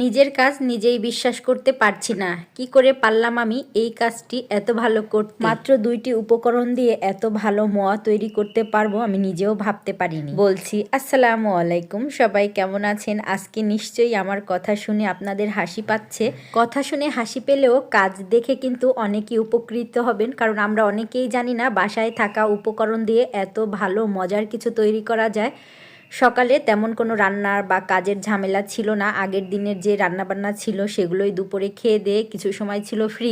নিজের কাজ নিজেই বিশ্বাস করতে পারছি না। কি করে পারলাম আমি এই কাজটি এত ভালো করতে? মাত্র দুইটি উপকরণ দিয়ে এত ভালো মোয়া তৈরি করতে পারব আমি নিজেও ভাবতে পারিনি। বলছি, আসসালামু আলাইকুম, সবাই কেমন আছেন? আজকে নিশ্চয়ই আমার কথা শুনে আপনাদের হাসি পাচ্ছে। কথা শুনে হাসি পেলেও কাজ দেখে কিন্তু অনেকেই উপকৃত হবেন, কারণ আমরা অনেকেই জানি না বাসায় থাকা উপকরণ দিয়ে এত ভালো, মজার কিছু তৈরি করা যায়। সকালে তেমন কোনো রান্নার বা কাজের ঝামেলা ছিল না। আগের দিনের যে রান্নাবান্না ছিল সেগুলোই দুপুরে খেয়ে দিয়ে কিছু সময় ছিল ফ্রি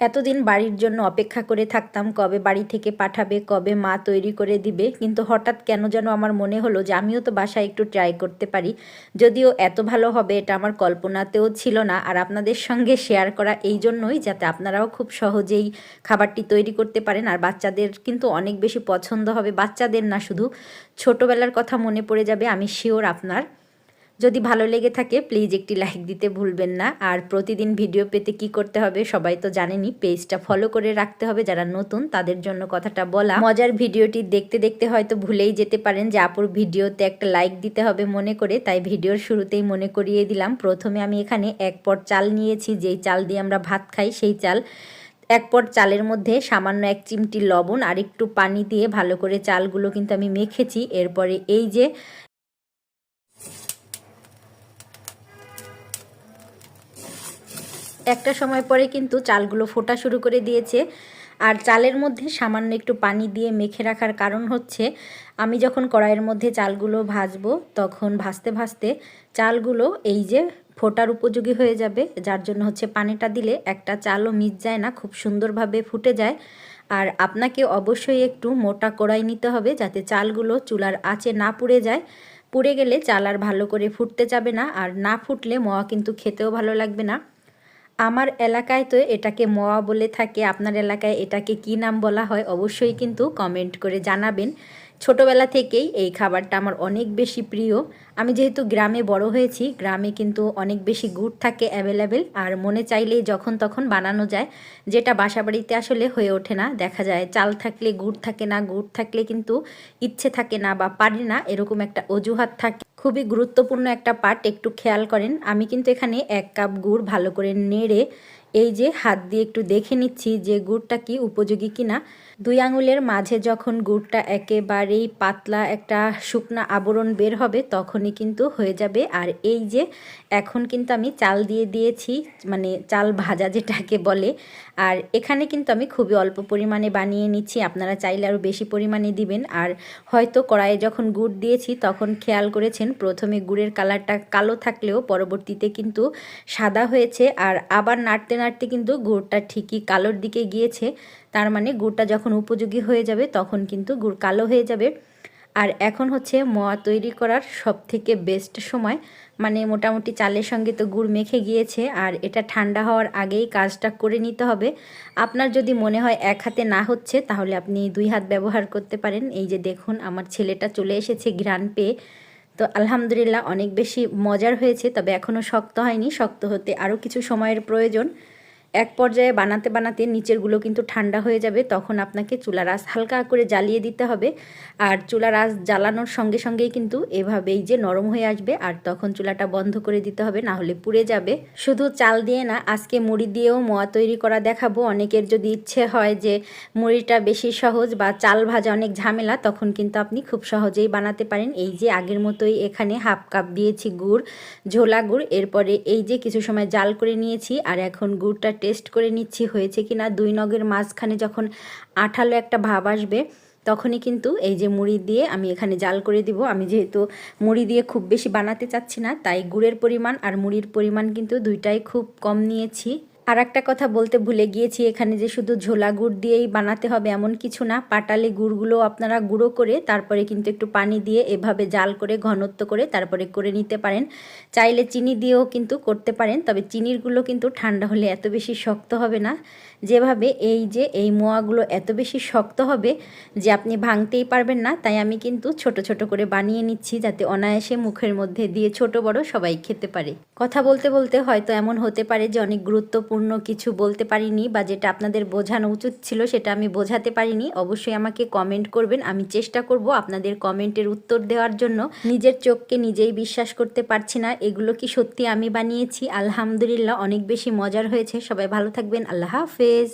এতদিন বাড়ির জন্য অপেক্ষা করে থাকতাম কবে বাড়ি থেকে পাঠাবে, কবে মা তৈরি করে দিবে। কিন্তু হঠাৎ কেন যেন আমার মনে হলো যে আমিও তো বাসায় একটু ট্রাই করতে পারি। যদিও এত ভালো হবে এটা আমার কল্পনাতেও ছিল না। আর আপনাদের সঙ্গে শেয়ার করা এই জন্যই যাতে আপনারাও খুব সহজেই খাবারটি তৈরি করতে পারেন। আর বাচ্চাদের কিন্তু অনেক বেশি পছন্দ হবে। বাচ্চাদের না শুধু ছোটোবেলার কথা মনে পড়ে যাবে, আমি শিওর আপনার যদি ভালো লেগে থাকে প্লিজ একটি লাইক দিতে ভুলবেন না। আর প্রতিদিন ভিডিও পেতে কি করতে হবে, সবাই তো জানেনই পেজটা ফলো করে রাখতে হবে যারা নতুন, তাদের জন্য কথাটা বলা। মজার ভিডিওটি দেখতে দেখতে হয়তো ভুলেই যেতে পারেন যে আপুর ভিডিওতে একটা লাইক দিতে হবে মনে করে, তাই ভিডিওর শুরুতেই মনে করিয়ে দিলাম। প্রথমে আমি এখানে এক পট চাল নিয়েছি, যেই চাল দিয়ে আমরা ভাত খাই, সেই চাল এক পট চালের মধ্যে সামান্য এক চিমটি লবণ আর একটু পানি দিয়ে ভালো করে চালগুলো কিন্তু আমি মেখেছি। এরপরে এই যে একটা সময় পরে কিন্তু চালগুলো ফোটা শুরু করে দিয়েছে। আর চালের মধ্যে সামান্য একটু পানি দিয়ে মেখে রাখার কারণ হচ্ছে, আমি যখন কড়াইয়ের মধ্যে চালগুলো ভাজবো, তখন ভাজতে ভাজতে চালগুলো এই যে ফোটার উপযোগী হয়ে যাবে, যার জন্য হচ্ছে পানিটা দিলে একটা চালও মিট যায় না, খুব সুন্দরভাবে ফুটে যায়। আর আপনাকে অবশ্যই একটু মোটা কড়াই নিতে হবে, যাতে চালগুলো চুলার আঁচে না পুড়ে যায়। পুড়ে গেলে চাল আর ভালো করে ফুটতে যাবে না, আর না ফুটলে মোয়া কিন্তু খেতেও ভালো লাগবে না। আমার এলাকায় তো এটাকে মোয়া বলে থাকে, আপনার এলাকায় এটাকে কি নাম বলা হয় অবশ্যই কিন্তু কমেন্ট করে জানাবেন। ছোটোবেলা থেকেই এই খাবারটা আমার অনেক বেশি প্রিয়। আমি যেহেতু গ্রামে বড় হয়েছি, গ্রামে কিন্তু অনেক বেশি গুড় থাকে অ্যাভেলেবেল আর মনে চাইলেই যখন তখন বানানো যায়। যেটা বাসা বাড়িতে আসলে হয়ে ওঠে না, দেখা যায় চাল থাকলে গুড় থাকে না, গুড় থাকলে কিন্তু ইচ্ছে থাকে না বা পারি না, এরকম একটা অজুহাত থাকে। খুবই গুরুত্বপূর্ণ একটা পার্ট একটু খেয়াল করেন। আমি কিন্তু এখানে এক কাপ গুড় ভালো করে নেড়ে এই যে হাত দিয়ে একটু দেখে নিচ্ছি যে গুড়টা কি উপযোগী কিনা। দুই আঙুলের মাঝে যখন গুড়টা একেবারেই পাতলা একটা শুকনা আবরণ বের হবে, তখনই কিন্তু হয়ে যাবে। আর এই যে এখন কিন্তু আমি চাল দিয়ে দিয়েছি মানে চাল ভাজা যেটাকে বলে। আর এখানে কিন্তু আমি খুবই অল্প পরিমাণে বানিয়ে নিচ্ছি, আপনারা চাইলে আরও বেশি পরিমাণে দিবেন। আর হয়তো কড়াইয়ে যখন গুড় দিয়েছি, তখন খেয়াল করেছেন, প্রথমে গুড়ের কালারটা কালো থাকলেও পরবর্তীতে কিন্তু সাদা হয়েছে। আর আবার নাড়তে কিন্তু গুড়টা ঠিকই কালোর দিকে গিয়েছে। তার মানে গুড়টা যখন উপযোগী হয়ে যাবে তখন কিন্তু গুড় কালো হয়ে যাবে। আর এখন হচ্ছে মোয়া তৈরি করার সব থেকে বেস্ট সময়। মানে মোটামুটি চালের সঙ্গে তো গুড় মেখে গিয়েছে আর এটা ঠান্ডা হওয়ার আগেই কাজটা করে নিতে হবে। আপনার যদি মনে হয় এক হাতে না হচ্ছে তাহলে আপনি দুই হাত ব্যবহার করতে পারেন। এই যে দেখুন আমার ছেলেটা চলে এসেছে ঘ্রাণ পেয়ে। তো আলহামদুলিল্লাহ অনেক বেশি মজার হয়েছে, তবে এখনও শক্ত হয়নি। শক্ত হতে আরও কিছু সময়ের প্রয়োজন। এক পর্যায়ে বানাতে বানাতে নিচেরগুলো কিন্তু ঠান্ডা হয়ে যাবে, তখন আপনাকে চুলার আঁচ হালকা করে জ্বালিয়ে দিতে হবে। আর চুলার আঁচ জ্বালানোর সঙ্গে সঙ্গেই কিন্তু এভাবেই যে নরম হয়ে আসবে, আর তখন চুলাটা বন্ধ করে দিতে হবে, না হলে পুড়ে যাবে। শুধু চাল দিয়ে না, আজকে মুড়ি দিয়েও মোয়া তৈরি করা দেখাবো। অনেকের যদি ইচ্ছে হয় যে মুড়িটা বেশি সহজ বা চাল ভাজা অনেক ঝামেলা, তখন কিন্তু আপনি খুব সহজেই বানাতে পারেন। এই যে আগের মতোই এখানে হাফ কাপ দিয়েছি গুড়, ঝোলা গুড়। এরপরে এই যে কিছু সময় জাল করে নিয়েছি, আর এখন গুড়টা টেস্ট করে নিচ্ছি হয়েছে কি না দুই নগের মাঝখানে যখন আঠালো একটা ভাব আসবে, তখনই কিন্তু এই যে মুড়ি দিয়ে আমি এখানে জাল করে দিব। আমি যেহেতু মুড়ি দিয়ে খুব বেশি বানাতে চাচ্ছি না, তাই গুড়ের পরিমাণ আর মুড়ির পরিমাণ কিন্তু দুইটাই খুব কম নিয়েছি। আর একটা কথা বলতে ভুলে গিয়েছি, এখানে যে শুধু ঝোলা গুড় দিয়েই বানাতে হবে এমন কিছু না, পাটালি গুড়গুলো আপনারা গুঁড়ো করে, তারপরে কিন্তু একটু পানি দিয়ে এভাবে জাল করে, ঘনত্ব করে তারপরে করে নিতে পারেন। চাইলে চিনি দিয়েও কিন্তু করতে পারেন, তবে চিনিরগুলো কিন্তু ঠান্ডা হলে এত বেশি শক্ত হবে না। যেভাবে এই যে এই মোয়াগুলো এত বেশি শক্ত হবে যে আপনি ভাঙতেই পারবেন না, তাই আমি কিন্তু ছোট ছোট করে বানিয়ে নিচ্ছি যাতে অনায়াসে মুখের মধ্যে দিয়ে ছোট বড় সবাই খেতে পারে। কথা বলতে বলতে হয়তো এমন হতে পারে যে অনেক গুরুত্বপূর্ণ অর্থপূর্ণ কিছু বলতে পারিনি বা যেটা আপনাদের বোঝানো উচিত ছিল সেটা আমি বোঝাতে পারিনি, অবশ্যই আমাকে কমেন্ট করবেন। আমি চেষ্টা করব আপনাদের কমেন্টের উত্তর দেওয়ার জন্য। নিজের চোখকে নিজেই বিশ্বাস করতে পারছি না, এগুলো কি সত্যি আমি বানিয়েছি? আলহামদুলিল্লাহ, অনেক বেশি মজার হয়েছে। সবাই ভালো থাকবেন, আল্লাহ হাফেজ।